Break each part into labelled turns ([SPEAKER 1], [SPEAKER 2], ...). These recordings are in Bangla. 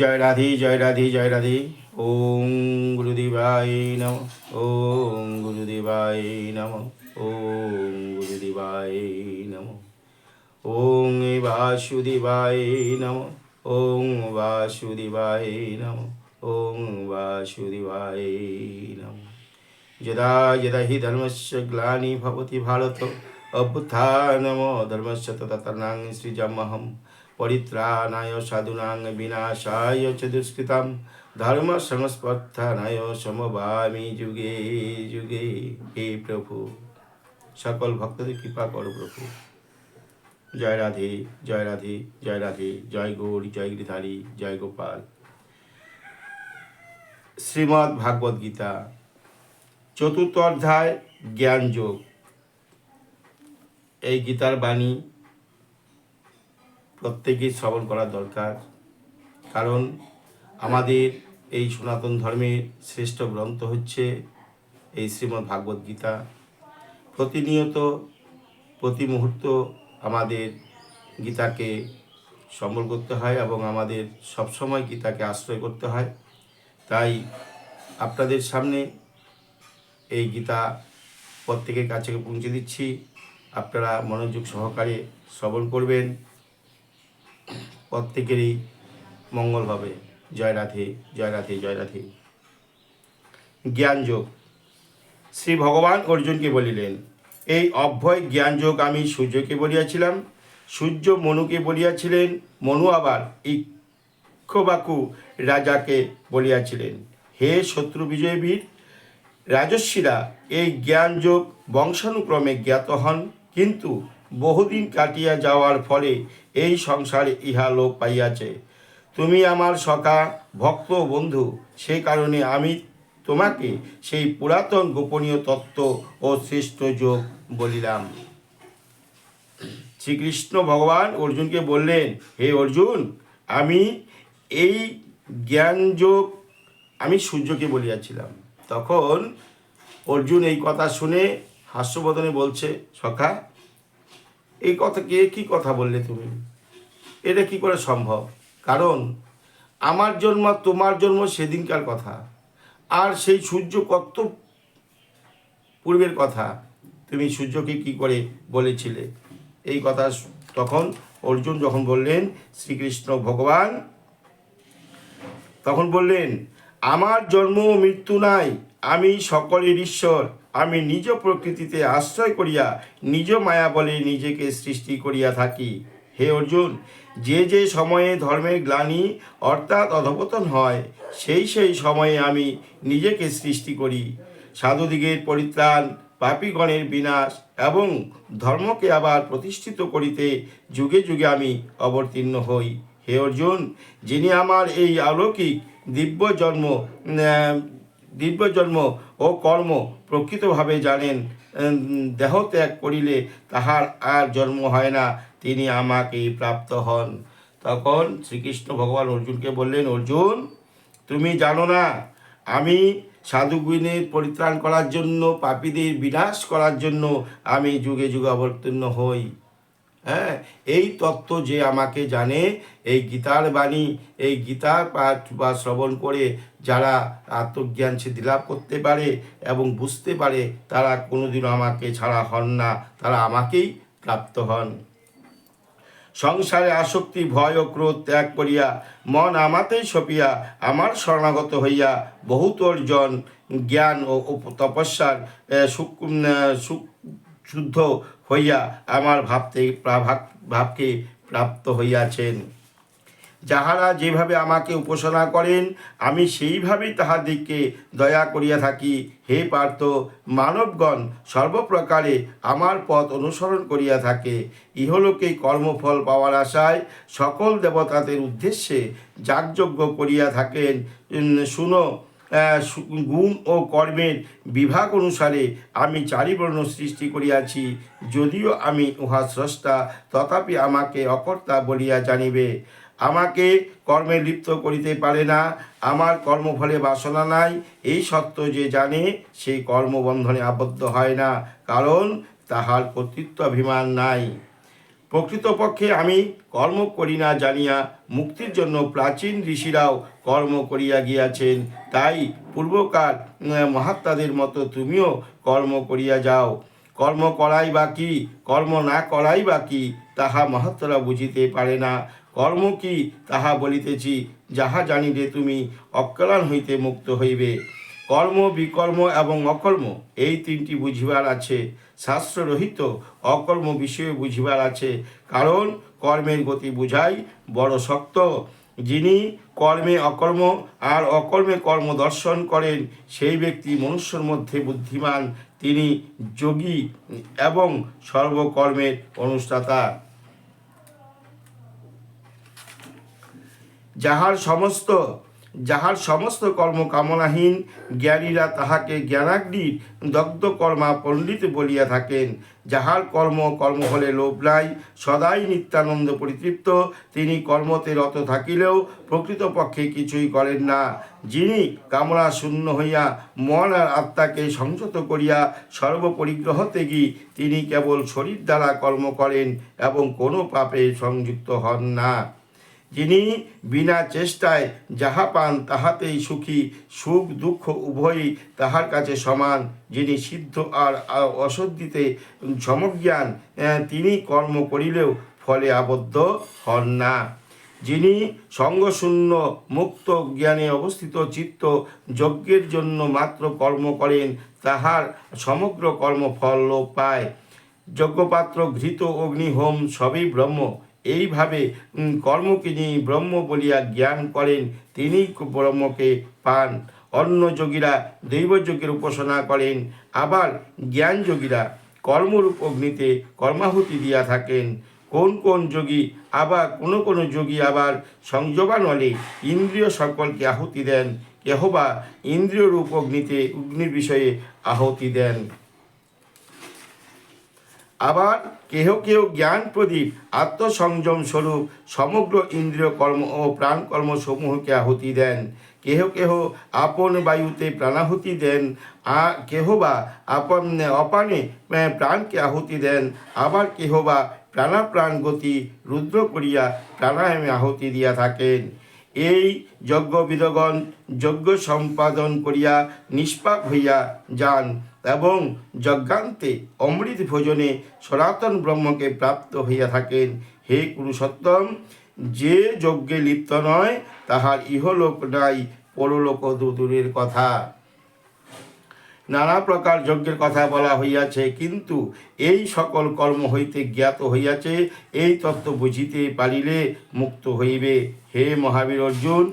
[SPEAKER 1] জয় রাধি জয় রাধি জয় রাধি ওম গুরুদেবাই নম ওম গুরুদেবাই নম ওম গুরুদেবাই নম ওং বাসুদেবাই নম ওং বাসুদেবাই নম ওং বাসুদেবাই নম যদা যদা হি ধর্মস্য গ্লানি ভবতি ভারত অভ্যুত্থানম ধর্মস্য তথা তর্ণাং সৃজামহম পরিত্রাণায় সাধুনাং বিনাশায় চ দুষ্কৃতাম ধর্ম সংস্পর্ধানায় সমবামী যুগে যুগে হে প্রভু সকল ভক্তদের কৃপা করো প্রভু জয় রাধে জয় রাধে জয় রাধে জয় গৌরী জয় গৃধারী জয় গোপাল শ্রীমদ্ ভাগবত গীতা চতুর্থ অধ্যায় জ্ঞানযোগ এই গীতার বাণী প্রত্যেকেই শ্রবণ করা দরকার কারণ আমাদের এই সনাতন ধর্মের শ্রেষ্ঠ গ্রন্থ হচ্ছে এই শ্রীমদ্ ভাগবত গীতা প্রতিনিয়ত প্রতি মুহূর্ত আমাদের গীতাকে সম্বল করতে হয় এবং আমাদের সবসময় গীতাকে আশ্রয় করতে হয় তাই আপনাদের সামনে এই গীতা প্রত্যেকের কাছে পৌঁছে দিচ্ছি আপনারা মনোযোগ সহকারে শ্রবণ করবেন প্রত্যেকেরই মঙ্গল হবে জয় রাধে জয় জ্ঞানযোগ শ্রী ভগবান অর্জুনকে বলিলেন এই অভ্যয় জ্ঞানযোগ আমি সূর্যকে বলিয়াছিলাম সূর্য মনুকে বলিয়াছিলেন মনু আবার ইক্ষবাকু রাজাকে বলিয়াছিলেন হে শত্রু বিজয় বীর রাজস্বীরা এই জ্ঞানযোগ বংশানুক্রমে জ্ঞাত হন কিন্তু বহুদিন কাটিয়া যাওয়ার ফলে এই সংসারে ইহা লোপ পাইয়াছে তুমি আমার সখা ভক্ত বন্ধু সে কারণে আমি তোমাকে সেই পুরাতন গোপনীয় তত্ত্ব ও শ্রেষ্ঠ যোগ বলিলাম শ্রীকৃষ্ণ ভগবান অর্জুনকে বললেন হে অর্জুন আমি এই জ্ঞান যোগ আমি সূর্যকে বলিয়াছিলাম তখন অর্জুন এই কথা শুনে হাস্যবদনে বলছে সখা এই কথা কে কি কথা বললে তুমি এটা কি করে সম্ভব কারণ আমার জন্ম তোমার জন্ম সেদিনকার কথা আর সেই সূর্য কত পূর্বের কথা তুমি সূর্যকে কি করে বলেছিলে এই কথা তখন অর্জুন যখন বললেন শ্রীকৃষ্ণ ভগবান তখন বললেন আমার জন্ম মৃত্যু নাই আমি সকলের ঈশ্বর আমি নিজ প্রকৃতিতে আশ্রয় করিয়া নিজ মায়া বলে নিজেকে সৃষ্টি করিয়া থাকি হে অর্জুন যে যে সময়ে ধর্মের গ্লানি অর্থাৎ অধপতন হয় সেই সেই সময়ে আমি নিজেকে সৃষ্টি করি সাধুদিগের পরিত্রাণ পাপীগণের বিনাশ এবং ধর্মকে আবার প্রতিষ্ঠিত করিতে যুগে যুগে আমি অবতীর্ণ হই হে অর্জুন যিনি আমার এই অলৌকিক দিব্য জন্ম দিব্যজন্ম ও কর্ম প্রকৃতভাবে জানেন দেহ ত্যাগ করিলে তাহার আর জন্ম হয় না তিনি আমাকেই প্রাপ্ত হন তখন শ্রীকৃষ্ণ ভগবান অর্জুনকে বললেন অর্জুন তুমি জানো না আমি সাধুগুণের পরিত্রাণ করার জন্য পাপীদের বিনাশ করার জন্য আমি যুগে যুগে অবতীর্ণ হই হ্যাঁ এই তত্ত্ব যে আমাকে জানে এই গীতার বাণী এই গীতার পাঠ বা শ্রবণ করে যারা আত্মজ্ঞান সে লাভ করতে পারে এবং বুঝতে পারে তারা কোনোদিনও আমাকে ছাড়া হন না তারা আমাকেই প্রাপ্ত হন সংসারে আসক্তি ভয় ও ক্রোধ ত্যাগ করিয়া মন আমাতেই সপিয়া আমার শরণাগত হইয়া বহুত অর্জন জ্ঞান ও তপস্যার সুক শুদ্ধ হইয়া আমার ভাবতে ভাবকে প্রাপ্ত হইয়াছেন যাহারা যেভাবে আমাকে উপাসনা করেন আমি সেইভাবেই তাহাদিগকে দয়া করিয়া থাকি হে পার্থ মানবগণ সর্বপ্রকারে আমার পথ অনুসরণ করিয়া থাকে ইহলোকে কর্মফল পাওয়ার আশায় সকল দেবতাদের উদ্দেশ্যে যাগযজ্ঞ করিয়া থাকেন শুনো গুণ ও কর্মের বিভাগ অনুসারে আমি চারিবর্ণ সৃষ্টি করিয়াছি যদিও আমি উহা স্রষ্টা তথাপি আমাকে অকর্তা বলিয়া জানিবে আমাকে কর্মে লিপ্ত করিতে পারে না আমার কর্মফলে বাসনা নাই এই সত্য যে জানে সেই কর্মবন্ধনে আবদ্ধ হয় না কারণ তাহার কর্তৃত্ব অভিমান নাই প্রকৃতপক্ষে আমি কর্ম করি না জানিয়া মুক্তির জন্য প্রাচীন ঋষিরাও কর্ম করিয়া গিয়াছেন তাই পূর্বকার মহাত্মাদের মতো তুমিও কর্ম করিয়া যাও কর্ম করাই বা কি কর্ম না করাই বা কি তাহা মহাত্মরা বুঝিতে পারে না কর্ম কি তাহা বলিতেছি যাহা জানিলে তুমি অকলান হইতে মুক্ত হইবে কর্ম বিকর্ম এবং অকর্ম এই তিনটি বুঝিবার আছে শাস্ত্ররহিত অকর্ম বিষয়ে বুঝিবার আছে কারণ কর্মের গতি বুঝাই বড় শক্ত যিনি কর্মে অকর্ম আর অকর্মে কর্ম দর্শন করেন সেই ব্যক্তি মনুষ্যর মধ্যে বুদ্ধিমান তিনি যোগী এবং সর্বকর্মের অনুষ্ঠাতা যাহার সমস্ত যাহার সমস্ত কর্ম কামনাহীন জ্ঞানীরা তাহাকে জ্ঞানাগ্নির দগ্ধকর্মা পণ্ডিত বলিয়া থাকেন যাহার কর্ম কর্ম হলে লোভ নাই সদাই নিত্যানন্দ পরিতৃপ্ত তিনি কর্মতে রত থাকিলেও প্রকৃতপক্ষে কিছুই করেন না যিনি কামনা শূন্য হইয়া মন আর আত্মাকে সংযত করিয়া সর্বপরিগ্রহ ত্যাগী তিনি কেবল শরীর দ্বারা কর্ম করেন এবং কোনো পাপে সংযুক্ত হন না যিনি বিনা চেষ্টায় যাহা পান তাহাতেই সুখী সুখ দুঃখ উভয়ই তাহার কাছে সমান যিনি সিদ্ধ আর অসদ্ধিতে সমজ্ঞান তিনি কর্ম করিলেও ফলে আবদ্ধ হন না যিনি সঙ্গশূন্য মুক্ত জ্ঞানে অবস্থিত চিত্ত যজ্ঞের জন্য মাত্র কর্ম করেন তাহার সমগ্র কর্মফল পায় যজ্ঞপাত্র ঘৃত অগ্নি হোম সবই ব্রহ্ম এইভাবে কর্মকে যিনি ব্রহ্ম বলিয়া জ্ঞান করেন তিনি ব্রহ্মকে পান অন্য যোগীরা দৈবযোগের উপাসনা করেন আবার জ্ঞান যোগীরা কর্মরূপ অগ্নিতে কর্মাহুতি দিয়া থাকেন কোন কোন যোগী আবার কোন কোন যোগী আবার সংযোগানলে ইন্দ্রিয় সকলকে আহুতি দেন কেহবা ইন্দ্রিয়রূপ ইন্দ্রিয় রূপ অগ্নিতে অগ্নির বিষয়ে আহুতি দেন আবার কেহ কেহ জ্ঞান প্রদীপ আত্মসংযম স্বরূপ সমগ্র ইন্দ্রিয় কর্ম ও প্রাণকর্ম সমূহকে আহুতি দেন কেহ কেহ আপন বায়ুতে প্রাণাহুতি দেন আ কেহ বা আপন অপানে প্রাণকে আহুতি দেন আবার কেহ বা প্রাণাপ্রাণ গতি রুদ্র করিয়া প্রাণায়ামে আহুতি দিয়া থাকেন এই যজ্ঞবিদগণ যজ্ঞ সম্পাদন করিয়া নিষ্পাপ হইয়া যান এবং যজ্ঞান্তে অমৃত ভোজনে সনাতন ব্রহ্মকে প্রাপ্ত হইয়া থাকেন হে পুরুষোত্তম যে যজ্ঞে লিপ্ত নয় তাহার ইহলোক নাই পরলোক দূরের কথা নানা প্রকার যজ্ঞের কথা বলা হইয়াছে কিন্তু এই সকল কর্ম হইতে জ্ঞাত হইয়াছে এই তত্ত্ব বুঝিতে পারিলে মুক্ত হইবে হে মহাবীর অর্জুন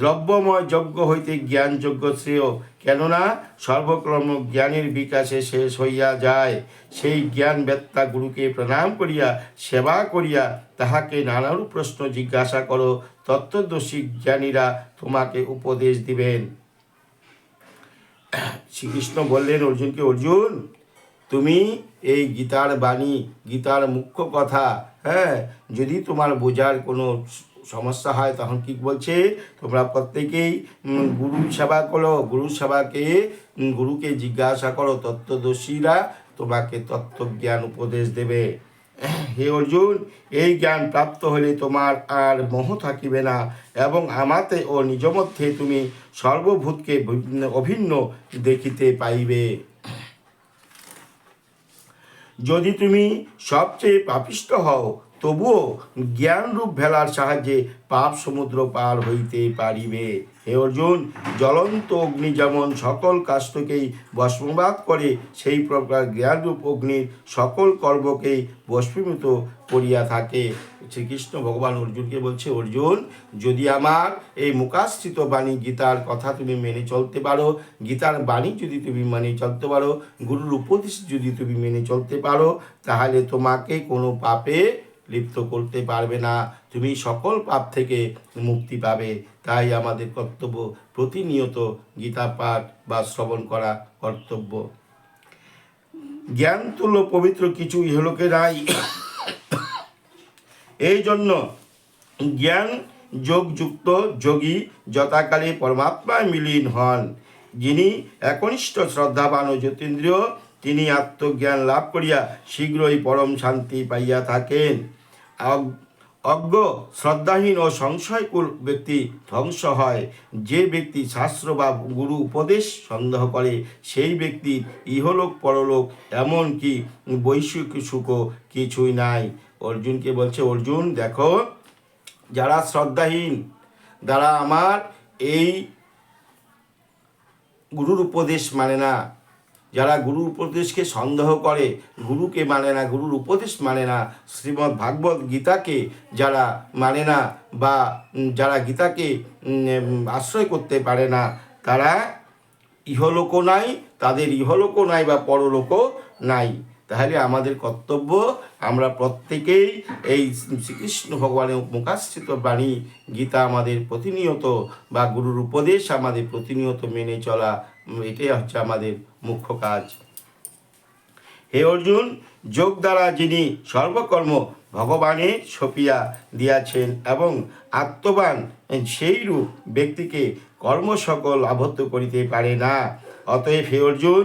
[SPEAKER 1] দ্রব্যময় যজ্ঞ হইতে জ্ঞান যজ্ঞ শ্রেয় কেননা সর্বকর্ম জ্ঞানের বিকাশে শেষ হইয়া যায় সেই জ্ঞান ব্যত্তা গুরুকে প্রণাম করিয়া সেবা করিয়া তাহাকে নানারূপ প্রশ্ন জিজ্ঞাসা করো তত্ত্বদোষী জ্ঞানীরা তোমাকে উপদেশ দিবেন শ্রীকৃষ্ণ বললেন অর্জুনকে অর্জুন তুমি এই গীতার বাণী গীতার মুখ্য কথা হ্যাঁ যদি তোমার বোঝার কোনো সমস্যা হয় তখন কি বলছে তোমরা প্রত্যেকেই গুরু সেবা করো গুরু সেবাকে গুরুকে জিজ্ঞাসা করো তত্ত্বদর্শীরা তোমাকে তত্ত্বজ্ঞান উপদেশ দেবে হে অর্জুন এই জ্ঞান প্রাপ্ত হলে তোমার আর মোহ থাকিবে না এবং আমাতে ও নিজ মধ্যে তুমি সর্বভূতকে অভিন্ন দেখিতে পাইবে যদি তুমি সবচেয়ে পাপিষ্ট হও তবুও জ্ঞানরূপ ভেলার সাহায্যে পাপ সমুদ্র পার হইতে পারিবে হে অর্জুন জ্বলন্ত অগ্নি যেমন সকল কাষ্টকেই বস্মবাদ করে সেই প্রকার জ্ঞানরূপ অগ্নির সকল কর্মকেই বস্মীভূত করিয়া থাকে শ্রীকৃষ্ণ ভগবান অর্জুনকে বলছে অর্জুন যদি আমার এই মুখাশ্রিত বাণী গীতার কথা তুমি মেনে চলতে পারো গীতার বাণী যদি তুমি মেনে চলতে পারো গুরুর উপদেশ যদি তুমি মেনে চলতে পারো তাহলে তোমাকে কোনো পাপে লিপ্ত করতে পারবে না তুমি সকল পাপ থেকে মুক্তি পাবে তাই আমাদের কর্তব্য প্রতিনিয়ত গীতা পাঠ বা শ্রবণ করা কর্তব্য জ্ঞান তুল্য পবিত্র কিছু ইহলোকে নাই এই জন্য জ্ঞান যোগযুক্ত যোগী যথাকালে পরমাত্মায় মিলীন হন যিনি একনিষ্ঠ শ্রদ্ধাবান ও যতীন্দ্রীয় তিনি আত্মজ্ঞান লাভ করিয়া শীঘ্রই পরম শান্তি পাইয়া থাকেন অজ্ঞ শ্রদ্ধাহীন ও সংশয়কুল ব্যক্তি ধ্বংস হয় যে ব্যক্তি শাস্ত্র বা গুরু উপদেশ সন্দেহ করে সেই ব্যক্তি ইহলোক পরলোক এমনকি বৈশ্বিক সুখ কিছুই নাই অর্জুনকে বলছে অর্জুন দেখো যারা শ্রদ্ধাহীন যারা আমার এই গুরুর উপদেশ মানে না যারা গুরু উপদেশকে সন্দেহ করে গুরুকে মানে না গুরুর উপদেশ মানে না শ্রীমদ্ ভাগবত গীতাকে যারা মানে না বা যারা গীতাকে আশ্রয় করতে পারে না তারা ইহলোক নাই তাদের ইহলোক নাই বা পরলোক নাই তাহলে আমাদের কর্তব্য আমরা প্রত্যেকেই এই শ্রীকৃষ্ণ ভগবানের মুখাশ্রিত বাণী গীতা আমাদের প্রতিনিয়ত বা গুরুর উপদেশ আমাদের প্রতিনিয়ত মেনে চলা এটাই হচ্ছে আমাদের মুখ্য কাজ হে অর্জুন যোগ দ্বারা যিনি সর্বকর্ম ভগবানে সপিয়া দিয়াছেন এবং আত্মবান সেইরূপ ব্যক্তিকে কর্ম সকল আবদ্ধ করিতে পারে না অতএব হে অর্জুন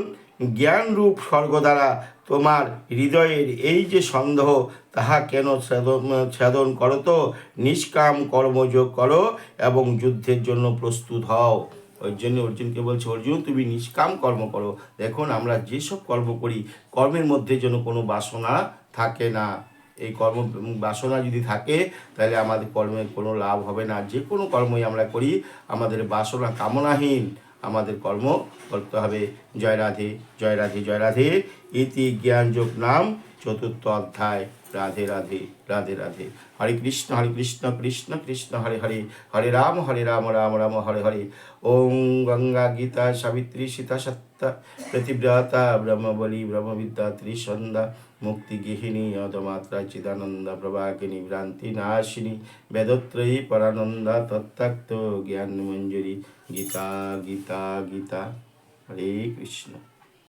[SPEAKER 1] জ্ঞানরূপ স্বর্গ দ্বারা তোমার হৃদয়ের এই যে সন্দেহ তাহা কেন ছেদন করো তো নিষ্কাম কর্মযোগ করো এবং যুদ্ধের জন্য প্রস্তুত হও ওই জন্য অর্জুনকে বলছে অর্জুন তুমি নিষ্কাম কর্ম করো দেখুন আমরা যেসব কর্ম করি কর্মের মধ্যে যেন কোনো বাসনা থাকে না এই কর্ম বাসনা যদি থাকে তাহলে আমাদের কর্মের কোনো লাভ হবে না যে কোনো কর্মই আমরা করি আমাদের বাসনা কামনাহীন আমাদের কর্ম করতে হবে জয় রাধে জয় রাধে জয় রাধে ইতি জ্ঞানযোগ নাম চতুর্থ অধ্যায় রাধে রাধে রাধে রাধে হরে কৃষ্ণ হরে কৃষ্ণ কৃষ্ণ কৃষ্ণ হরে হরে হরে রাম হরে রাম রাম রাম হরে হরে ওম গঙ্গা গীতা সাবিত্রী সীতা সত্তা প্রতিব্রাতা ব্রহ্মবলি ব্রহ্মবিদ্যা ত্রিসন্ধ্যা মুক্তিগৃহিণী অধমাত্রা চিদানন্দ প্রভাগিনী ভ্রান্তি নাশিনী বেদত্রয়ী পরানন্দ তত্ত্বাক্ত জ্ঞান মঞ্জুরি গীতা গীতা গীতা হরে কৃষ্ণ